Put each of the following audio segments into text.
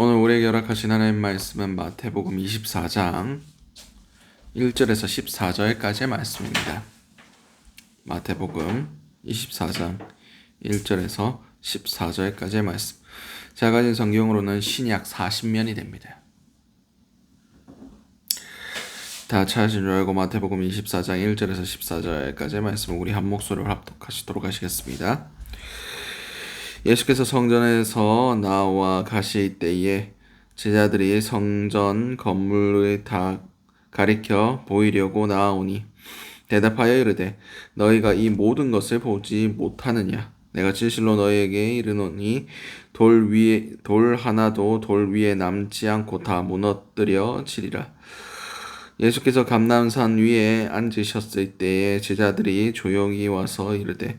오늘 우리에게 허락하신 하나님 말씀은 마태복음 24장 1절에서 14절까지의 말씀입니다. 마태복음 24장 1절에서 14절까지의 말씀. 제가 가진 성경으로는 신약 40면이 됩니다. 다 찾으신 줄 알고 마태복음 24장 1절에서 14절까지의 말씀을 우리 한 목소리로 합독하시도록 하시겠습니다. 예수께서 성전에서 나와 가실 때에 제자들이 성전 건물을 다 가리켜 보이려고 나아오니 대답하여 이르되 너희가 이 모든 것을 보지 못하느냐? 내가 진실로 너희에게 이르노니 돌 위에 돌 하나도 돌 위에 남지 않고 다 무너뜨려 지리라. 예수께서 감남산 위에 앉으셨을 때에 제자들이 조용히 와서 이르되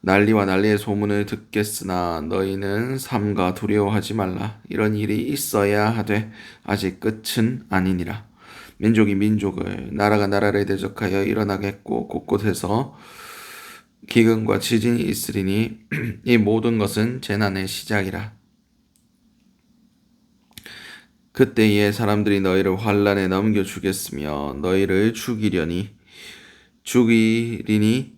난리와 난리의 소문을 듣겠으나 너희는 삼가 두려워하지 말라. 이런 일이 있어야 하되 아직 끝은 아니니라. 민족이 민족을 나라가 나라를 대적하여 일어나겠고 곳곳에서 기근과 지진이 있으리니 이 모든 것은 재난의 시작이라. 그때에 사람들이 너희를 환란에 넘겨 주겠으며 너희를 죽이려니 죽이리니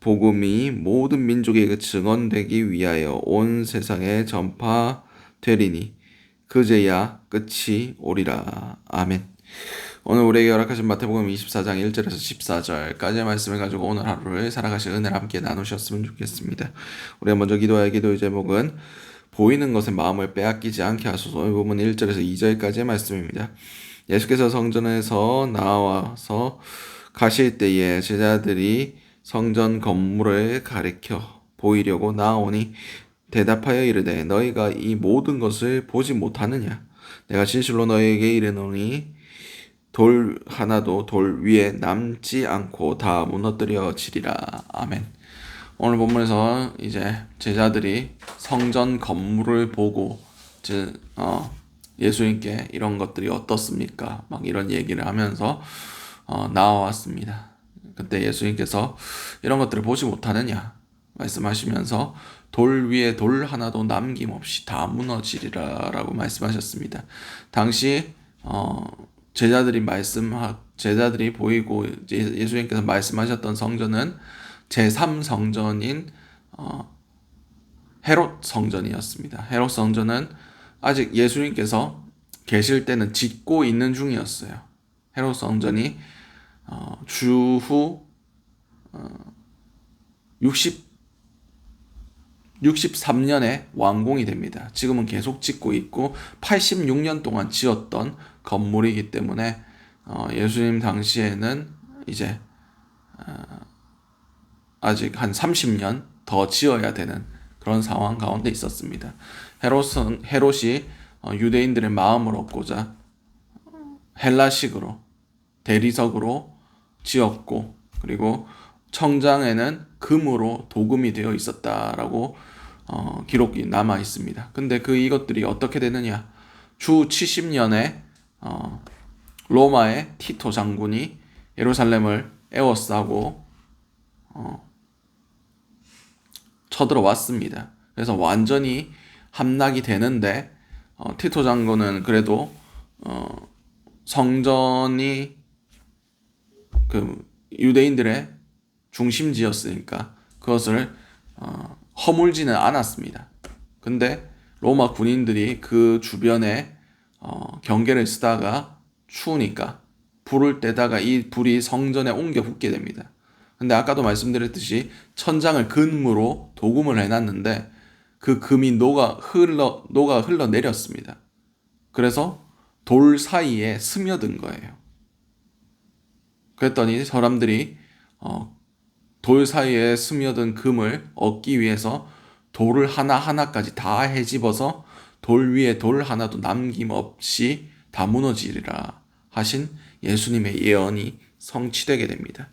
복음이 모든 민족에게 증언되기 위하여 온 세상에 전파되리니 그제야 끝이 오리라. 아멘. 오늘 우리에게 허락하신 마태복음 24장 1절에서 14절까지의 말씀을 가지고 오늘 하루를 살아가실 은혜를 함께 나누셨으면 좋겠습니다. 우리가 먼저 기도할 기도의 제목은 보이는 것에 마음을 빼앗기지 않게 하소서. 이 부분 1절에서 2절까지의 말씀입니다. 예수께서 성전에서 나와서 가실 때에 제자들이 성전 건물을 가리켜 보이려고 나오니 대답하여 이르되 너희가 이 모든 것을 보지 못하느냐 내가 진실로 너희에게 이르노니 돌 하나도 돌 위에 남지 않고 다 무너뜨려지리라 아멘. 오늘 본문에서 이제 제자들이 성전 건물을 보고 어, 예수님께 이런 것들이 어떻습니까? 막 이런 얘기를 하면서 어, 나와왔습니다. 그때 예수님께서 이런 것들을 보지 못하느냐 말씀하시면서 돌 위에 돌 하나도 남김없이 다 무너지리라라고 말씀하셨습니다. 당시 어, 제자들이 말씀 제자들이 보이고 예수님께서 말씀하셨던 성전은 제3 성전인 어, 헤롯 성전이었습니다. 헤롯 성전은 아직 예수님께서 계실 때는 짓고 있는 중이었어요. 헤롯 성전이 어, 주후 어, 60 63년에 완공이 됩니다. 지금은 계속 짓고 있고 86년 동안 지었던 건물이기 때문에 어, 예수님 당시에는 이제 어, 아직 한 30년 더 지어야 되는 그런 상황 가운데 있었습니다. 헤롯은 헤롯이 어, 유대인들의 마음을 얻고자 헬라식으로 대리석으로 지었고 그리고 청장에는 금으로 도금이 되어 있었다라고 어, 기록이 남아 있습니다. 근데 그 이것들이 어떻게 되느냐? 주 70년에 어, 로마의 티토 장군이 예루살렘을 에워싸고 어, 쳐들어왔습니다. 그래서 완전히 함락이 되는데 어, 티토 장군은 그래도 어, 성전이 그 유대인들의 중심지였으니까 그것을 어, 허물지는 않았습니다. 근데 로마 군인들이 그 주변에 어, 경계를 쓰다가 추우니까 불을 떼다가 이 불이 성전에 옮겨 붙게 됩니다. 근데 아까도 말씀드렸듯이 천장을 근무로 도금을 해놨는데 그 금이 녹아 흘러 녹아 흘러 내렸습니다. 그래서 돌 사이에 스며든 거예요. 그랬더니 사람들이 어, 돌 사이에 스며든 금을 얻기 위해서 돌을 하나하나까지 다 헤집어서 돌 위에 돌 하나도 남김없이 다 무너지리라 하신 예수님의 예언이 성취되게 됩니다.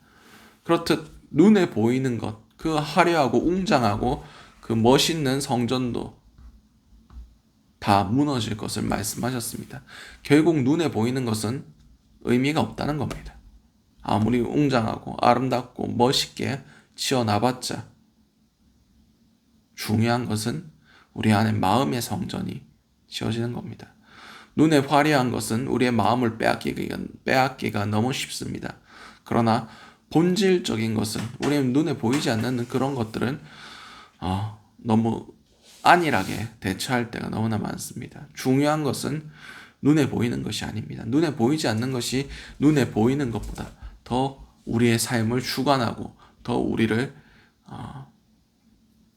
그렇듯 눈에 보이는 것, 그 화려하고 웅장하고 그 멋있는 성전도 다 무너질 것을 말씀하셨습니다. 결국 눈에 보이는 것은 의미가 없다는 겁니다. 아무리 웅장하고 아름답고 멋있게 지어놔봤자 중요한 것은 우리 안에 마음의 성전이 지어지는 겁니다. 눈에 화려한 것은 우리의 마음을 빼앗기기가, 빼앗기가 너무 쉽습니다. 그러나 본질적인 것은 우리 눈에 보이지 않는 그런 것들은 어, 너무 안일하게 대처할 때가 너무나 많습니다. 중요한 것은 눈에 보이는 것이 아닙니다. 눈에 보이지 않는 것이 눈에 보이는 것보다 더 우리의 삶을 주관하고 더 우리를 어,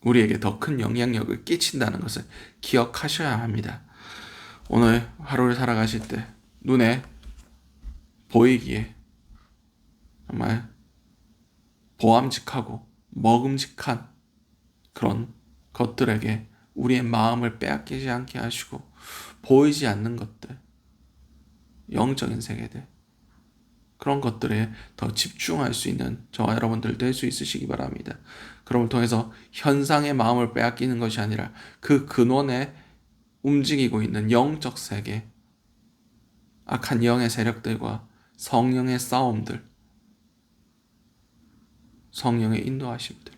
우리에게 더 큰 영향력을 끼친다는 것을 기억하셔야 합니다. 오늘 하루를 살아가실 때 눈에 보이기에 정말 보암직하고 먹음직한 그런 것들에게 우리의 마음을 빼앗기지 않게 하시고 보이지 않는 것들, 영적인 세계들, 그런 것들에 더 집중할 수 있는 저와 여러분들 될 수 있으시기 바랍니다. 그럼을 통해서 현상의 마음을 빼앗기는 것이 아니라 그 근원에 움직이고 있는 영적 세계, 악한 영의 세력들과 성령의 싸움들, 성령의 인도하심들,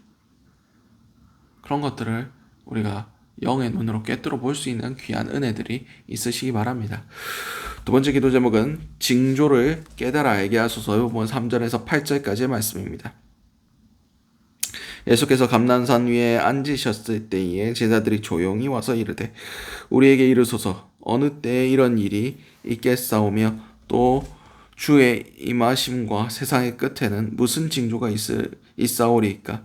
그런 것들을 우리가 영의 눈으로 꿰뚫어 볼 수 있는 귀한 은혜들이 있으시기 바랍니다. 두 번째 기도 제목은 징조를 깨달아 알게 하소서. 요번 3절에서 8절까지의 말씀입니다. 예수께서 감난산 위에 앉으셨을 때에 제자들이 조용히 와서 이르되 우리에게 이르소서. 어느 때에 이런 일이 있겠사오며 또 주의 임하심과 세상의 끝에는 무슨 징조가 있을 있사오리까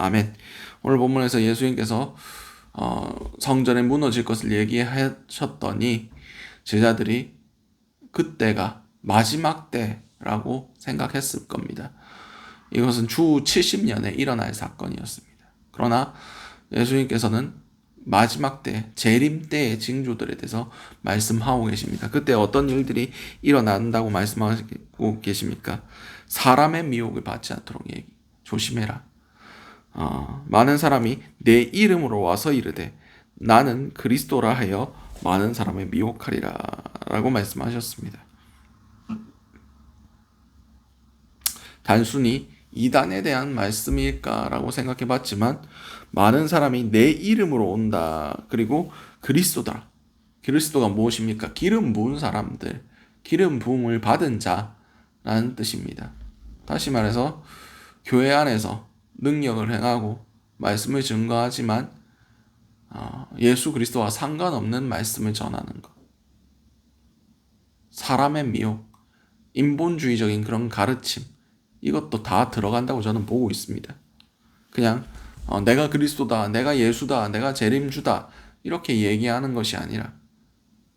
아멘. 오늘 본문에서 예수님께서 어, 성전에 무너질 것을 얘기하셨더니 제자들이 그때가 마지막 때라고 생각했을 겁니다. 이것은 주 70년에 일어날 사건이었습니다. 그러나 예수님께서는 마지막 때, 재림 때의 징조들에 대해서 말씀하고 계십니다. 그때 어떤 일들이 일어난다고 말씀하고 계십니까? 사람의 미혹을 받지 않도록 얘기. 조심해라. 어, 많은 사람이 내 이름으로 와서 이르되 나는 그리스도라 하여 많은 사람을 미혹하리라 라고 말씀하셨습니다. 단순히 이단에 대한 말씀일까라고 생각해 봤지만 많은 사람이 내 이름으로 온다. 그리고 그리스도다. 그리스도가 무엇입니까? 기름 부은 사람들, 기름 부음을 받은 자라는 뜻입니다. 다시 말해서 교회 안에서 능력을 행하고 말씀을 증거하지만 어, 예수 그리스도와 상관없는 말씀을 전하는 것. 사람의 미혹, 인본주의적인 그런 가르침, 이것도 다 들어간다고 저는 보고 있습니다. 그냥 어, 내가 그리스도다, 내가 예수다, 내가 재림주다 이렇게 얘기하는 것이 아니라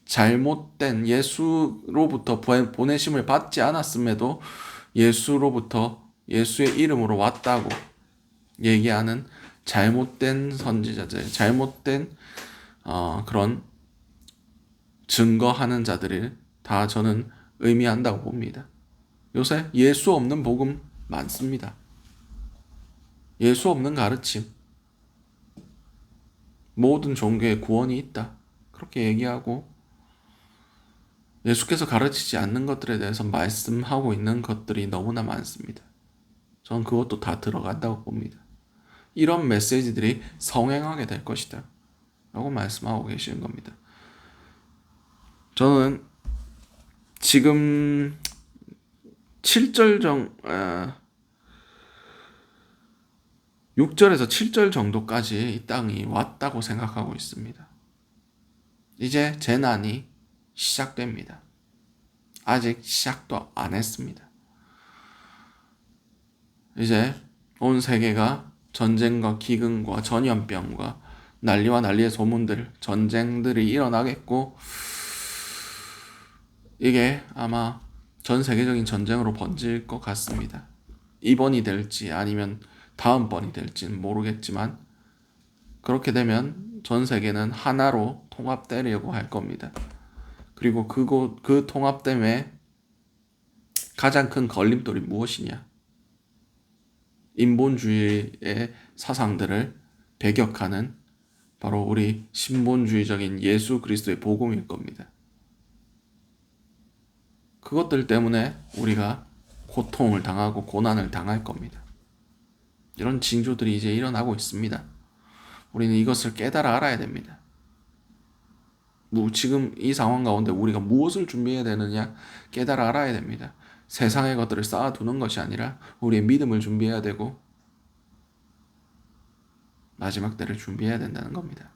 잘못된 예수로부터 보내심을 받지 않았음에도 예수로부터 예수의 이름으로 왔다고 얘기하는 잘못된 선지자들, 잘못된 어, 그런 증거하는 자들을 다 저는 의미한다고 봅니다. 요새 예수 없는 복음 많습니다. 예수 없는 가르침. 모든 종교에 구원이 있다. 그렇게 얘기하고 예수께서 가르치지 않는 것들에 대해서 말씀하고 있는 것들이 너무나 많습니다. 전 그것도 다 들어간다고 봅니다. 이런 메시지들이 성행하게 될 것이다. 라고 말씀하고 계시는 겁니다. 저는 지금 7절 정, 아, 6절에서 7절 정도까지 이 땅이 왔다고 생각하고 있습니다. 이제 재난이 시작됩니다. 아직 시작도 안 했습니다. 이제 온 세계가 전쟁과 기근과 전염병과 난리와 난리의 소문들, 전쟁들이 일어나겠고, 이게 아마 전 세계적인 전쟁으로 번질 것 같습니다. 이번이 될지 아니면 다음번이 될지는 모르겠지만, 그렇게 되면 전 세계는 하나로 통합되려고 할 겁니다. 그리고 그곳, 그 통합됨에 가장 큰 걸림돌이 무엇이냐? 인본주의의 사상들을 배격하는 바로 우리 신본주의적인 예수 그리스도의 복음일 겁니다. 그것들 때문에 우리가 고통을 당하고 고난을 당할 겁니다. 이런 징조들이 이제 일어나고 있습니다. 우리는 이것을 깨달아 알아야 됩니다. 지금 이 상황 가운데 우리가 무엇을 준비해야 되느냐 깨달아 알아야 됩니다. 세상의 것들을 쌓아두는 것이 아니라 우리의 믿음을 준비해야 되고 마지막 때를 준비해야 된다는 겁니다.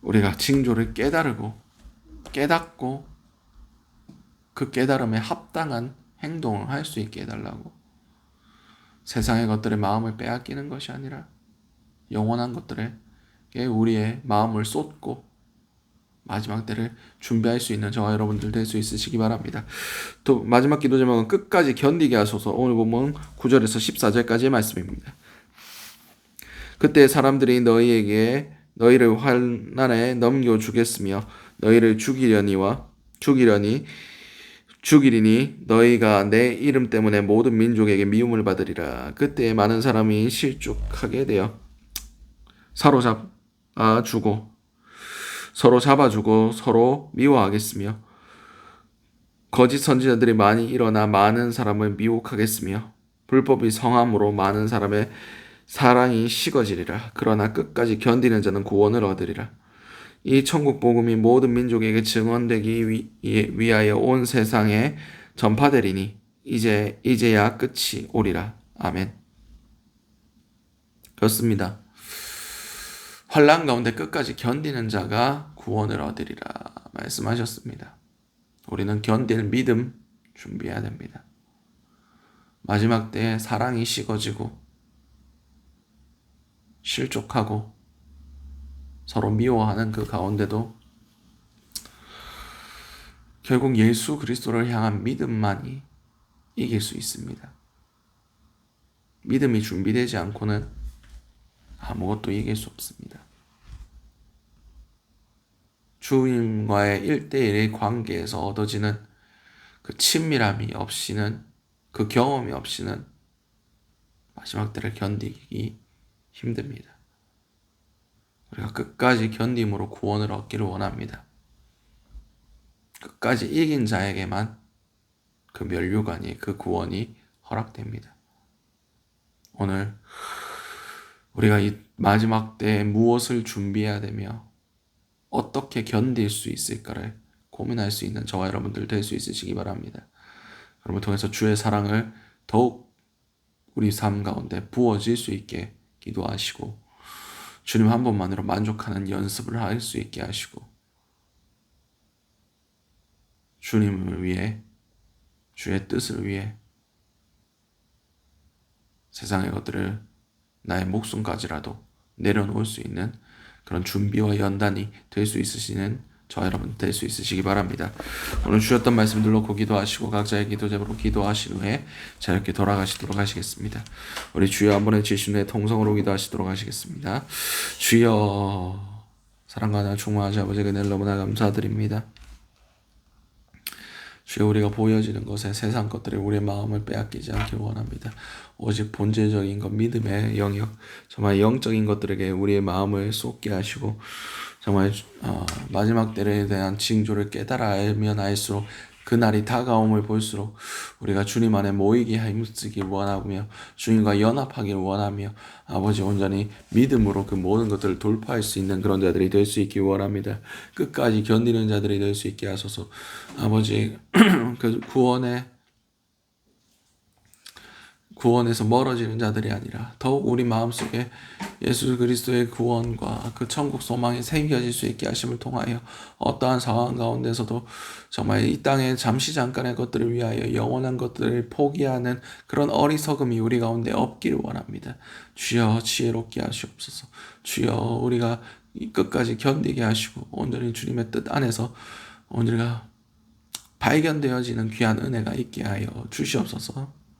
우리가 징조를 깨달고 깨닫고 그 깨달음에 합당한 행동을 할 수 있게 해달라고 세상의 것들의 마음을 빼앗기는 것이 아니라 영원한 것들에 우리의 마음을 쏟고 마지막 때를 준비할 수 있는 저와 여러분들 될 수 있으시기 바랍니다. 또 마지막 기도 제목은 끝까지 견디게 하소서. 오늘 보면 9절에서 14절까지의 말씀입니다. 그때 사람들이 너희에게 너희를 환난에 넘겨 주겠으며 너희를 죽이려니와 죽이려니 죽이리니 너희가 내 이름 때문에 모든 민족에게 미움을 받으리라. 그때 많은 사람이 실족하게 되어 사로잡아 주고 서로 잡아주고 서로 미워하겠으며 거짓 선지자들이 많이 일어나 많은 사람을 미혹하겠으며 불법이 성함으로 많은 사람의 사랑이 식어지리라. 그러나 끝까지 견디는 자는 구원을 얻으리라. 이 천국 복음이 모든 민족에게 증언되기 위하여 온 세상에 전파되리니 이제 이제야 끝이 오리라. 아멘. 그렇습니다. 환란 가운데 끝까지 견디는 자가 구원을 얻으리라 말씀하셨습니다. 우리는 견딜 믿음 준비해야 됩니다. 마지막 때에 사랑이 식어지고 실족하고 서로 미워하는 그 가운데도 결국 예수 그리스도를 향한 믿음만이 이길 수 있습니다. 믿음이 준비되지 않고는 아무것도 이길 수 없습니다. 주님과의 일대일의 관계에서 얻어지는 그 친밀함이 없이는 그 경험이 없이는 마지막 때를 견디기 힘듭니다. 우리가 끝까지 견딤으로 구원을 얻기를 원합니다. 끝까지 이긴 자에게만 그 면류관이 그 구원이 허락됩니다. 오늘 우리가 이 마지막 때에 무엇을 준비해야 되며 어떻게 견딜 수 있을까를 고민할 수 있는 저와 여러분들 될 수 있으시기 바랍니다. 여러분 통해서 주의 사랑을 더욱 우리 삶 가운데 부어질 수 있게 기도하시고 주님 한 번만으로 만족하는 연습을 할 수 있게 하시고 주님을 위해 주의 뜻을 위해 세상의 것들을 나의 목숨까지라도 내려놓을 수 있는 그런 준비와 연단이 될 수 있으시는 저 여러분 될 수 있으시기 바랍니다. 오늘 주셨던 말씀들 놓고 기도 하시고 각자의 기도 제목으로 기도하신 후에 자유롭게 돌아가시도록 하시겠습니다. 우리 주여 한 번에 지신 후에 통성으로 기도하시도록 하시겠습니다. 주여 사랑과 나 충만하신 아버지 그늘 너무나 감사드립니다. 주여 우리가 보여지는 것에 세상 것들이 우리의 마음을 빼앗기지 않길 원합니다. 오직 본질적인 것, 믿음의 영역, 정말 영적인 것들에게 우리의 마음을 쏟게 하시고 정말 어, 마지막 때에 대한 징조를 깨달아 알면 알수록 그날이 다가옴을 볼수록 우리가 주님 안에 모이기 힘쓰기 원하며 주님과 연합하길 원하며 아버지 온전히 믿음으로 그 모든 것들을 돌파할 수 있는 그런 자들이 될 수 있기 원합니다. 끝까지 견디는 자들이 될 수 있게 하소서. 아버지 그 구원의 구원에서 멀어지는 자들이 아니라 더욱 우리 마음속에 예수 그리스도의 구원과 그 천국 소망이 새겨질 수 있게 하심을 통하여 어떠한 상황 가운데서도 정말 이 땅의 잠시 잠깐의 것들을 위하여 영원한 것들을 포기하는 그런 어리석음이 우리 가운데 없기를 원합니다. 주여 지혜롭게 하시옵소서. 주여 우리가 이 끝까지 견디게 하시고 온전히 주님의 뜻 안에서 우리가 발견되어지는 귀한 은혜가 있게 하여 주시옵소서.